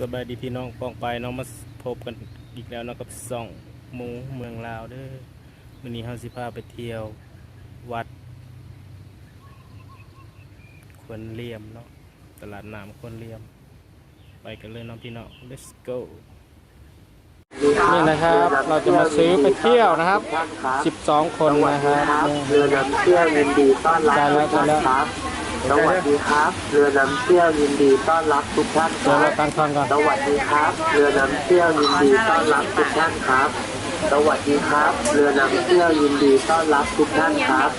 สบายดีพี่น้องปองไปน้องมาพบกันอีกแล้วเนาะกับส่องหมูเมืองลาวเด้อวันนี้เฮาสิพาไปเที่ยววัดควรเลียมเนาะตลาดน้ำควรเลียม ไปกันเลยเน้องพี่น้อง let's go นี่นะครับเราจะมาซื้อไปเที่ยวนะครับ 12 คนนะครับเรือนำเที่ยวยินดีต้อนรับได้แล้วทุกท่านได้แล้วครับ สวัสดีครับ เรือนำเที่ยวยินดีต้อนรับทุกท่านคเดี๋ยวรัเราบตั้งทอนก่อนสวัสดีครับ เรือนำเที่ยวยินดีต้อนรับทุกท่านครับ สวัสดีครับ เรือนำเที่ยวยินดีต้อนรับทุกท่านครับ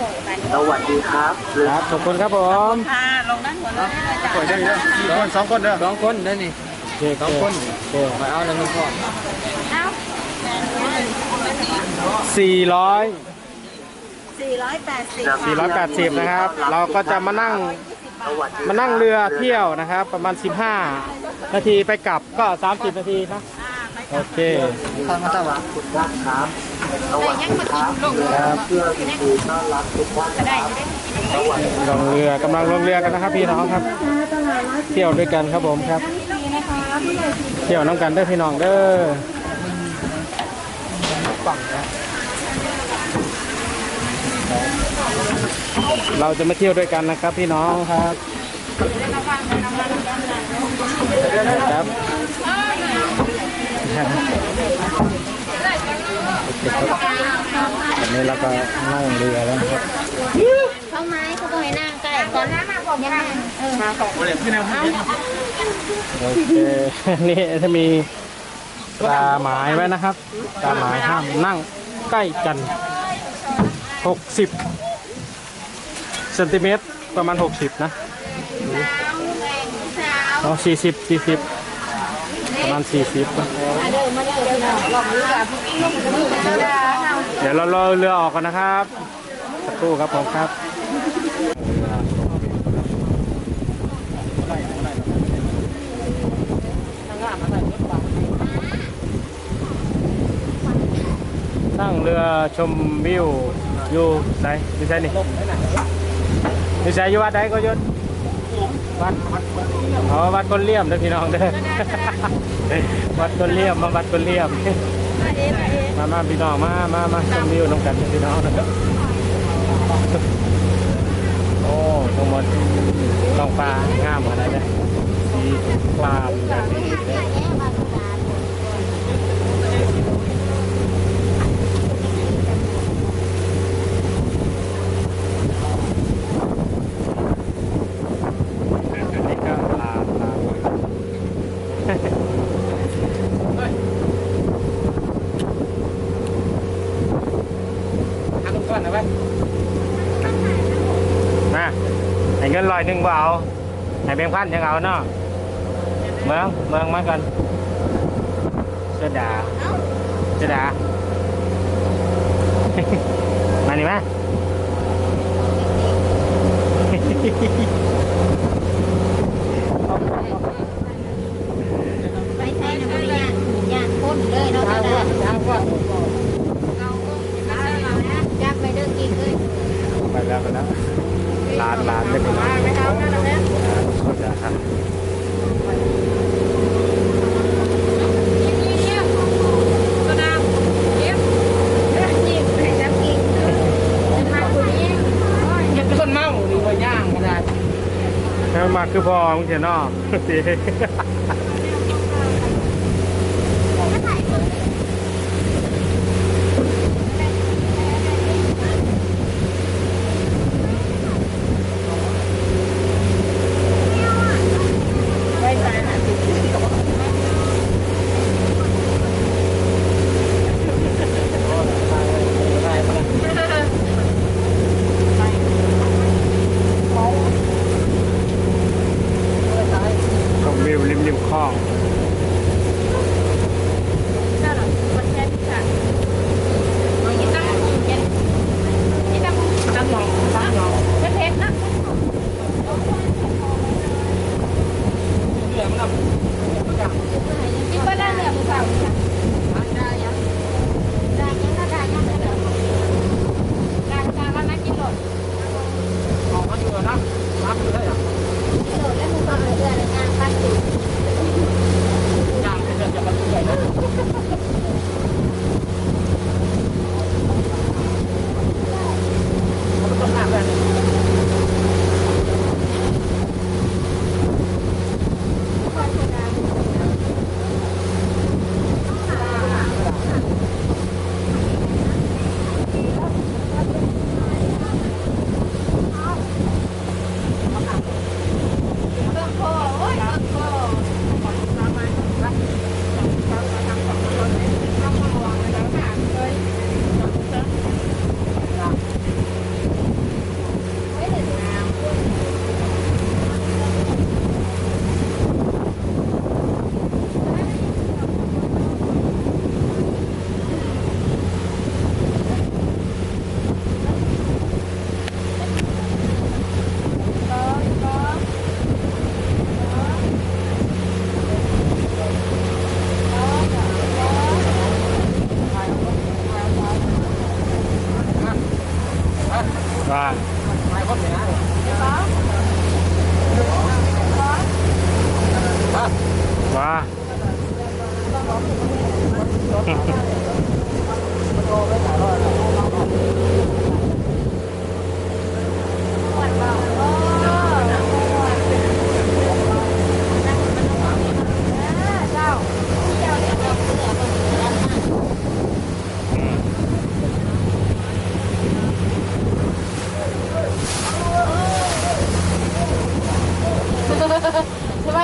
สวัสดีครับ เรือครับขอบคุณครับผมค่ะลงด้านบนเลยจ้ะสวยจังเลยกี่คนสองคนเด้อสองคนได้นี่โอเคสองคนโอเคไปเอาแล้วมึงพ่อเอ้าสี่ร้อย สี่ร้อยแปดสิบ480 นะครับ เราก็จะมานั่งสวัสดีมานั่งเรือเที่ยวนะครับ ประมาณ 15 นาทีไปกลับก็ 30 นาทีนะโอเคทางมาตะวันทุกท่านครับสวัสดีครับเรือนำเที่ยวยินดีต้อนรับทุกท่านครับสวัสดีลงเรือกำลังลงเรือกันนะครับพี่น้องครับ เที่ยวด้วยกันครับผมครับ เที่ยวน้ำกันเด้อพี่น้องเด้อ เราจะมาเที่ยวด้วยกันนะครับ พี่น้องครับครับโอเคครับตอนนี้เราก็นั่งเรือแล้วนะครับเขาไม้เขาต้องให้นั่งใกล้ตอนนั้นยังนั่งเออโอเคนี่จะมีตราหมายไว้นะครับตราหมายห้ามนั่งใกล้กัน60 เซนติเมตรประมาณ 60 นะอ๋อ40 40 ประมาณ 40นะเดี๋ยวเรารอเรือออกกันนะครับสักครู่ครับผมครับนั่งเรือชมวิวอยู่ไหนอยู่ไหนนี่ อยู่ไหนอยู่วัดใดก็ยศวัดอ๋อวัดคนเลี่ยมเด้พี่น้องเด้อวัดคนเลี่ยมมาวัดคนเลี่ยมมามาพี่น้องมามามาชมวิวน้องกันพี่น้องนะครับโอ้ทั้งหมดท้องฟ้างามขนาดนี้สีครามอย่างนี้เด้อ อันนี้ก็ลาลาหักก้อนนะไปมาให้เงินล อยหนึ่งบ่เอาให้แบงค์พันยังเอาเนาะเมืองเมืองมากันเสอดาเสอดามานี่มาไปใช้นะบริยานยานพ้นเลยเนาะเด้อจับไปเด้อกินเลยไปแล้วไปแล้ว ลานลานได้ไปแล้วเสอดาครับคนเมาหรือว่าย่างก็ได้ให้มันมาคือพอมึงเสียนอก ชมวิว ริ và và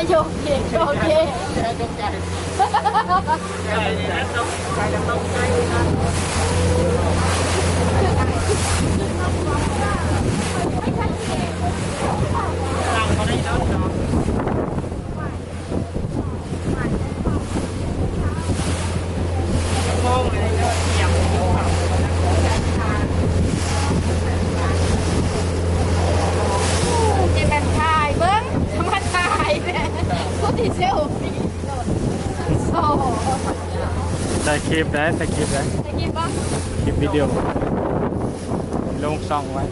มคลองว้าสบายโยกเก่งโอเคจะเป็นถ่ายเบิ้งทำมาถ่ายเนี่ยผู้ที่เซลฟี่โซ่ ใส่ คลิปได้ใส่คลิปได้จะกินปะคลิปวิดีโอลงซ่องไว้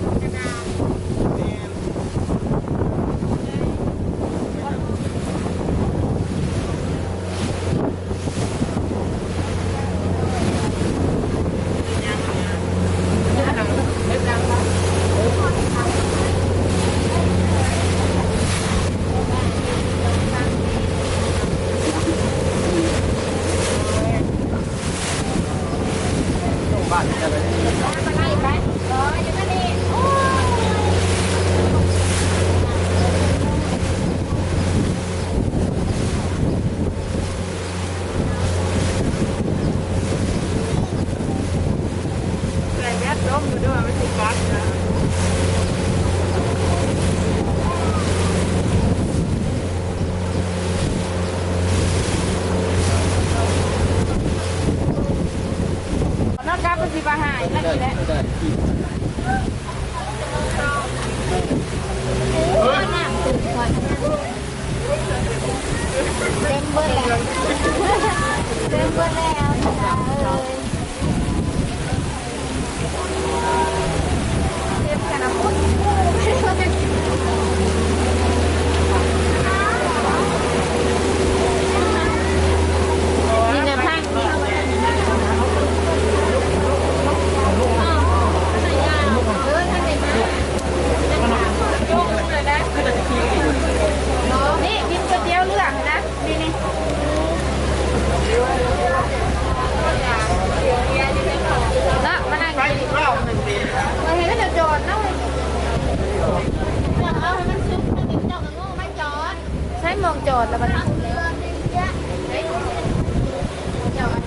มาไล่ไปรออยู่นั่นนี่โอ้ย เลยแยกร่มอยู่ด้วยไม่ถูกกัดนะ นอกจากเป็นสิบาหายนั่นนี่แหละโอ้ยน้ำตื่นก่อนเต็มเบิดแล้วเต็มเบิดแล้วจ้าเอ้ยเต็มขนาดพุ่นนี่นะพัง นี่กินก๋วยเตี๋ยวเรื่องนะนี่นี่นะมานั่งกินมาเห็นก็จะจอดนะเว้ยเอาให้มันซุกให้มันเจ้ากับงูมันจอดใช้มองจอดแล้วมันจอด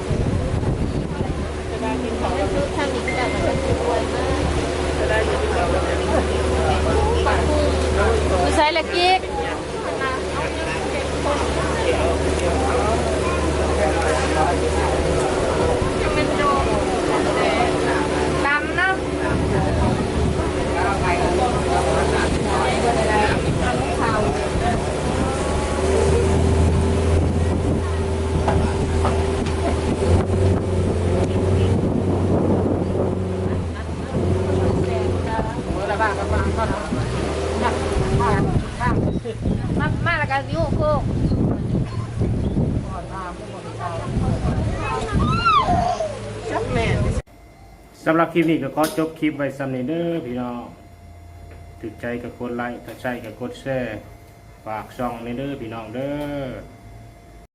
ทำอีกแล้วมันจะสวยมากดูใส่ละกิ๊ก ดำเนาะ มามาแล้วก็ยุ่งโคกสำหรับคลิปนี้ก็ขอจบคลิปไว้สำเนีเด้อพี่น้องถึกใจกับกดไลค์ถ้าใช่กับกดแชร์ฝากช่องในเด้อพี่น้องเด้อ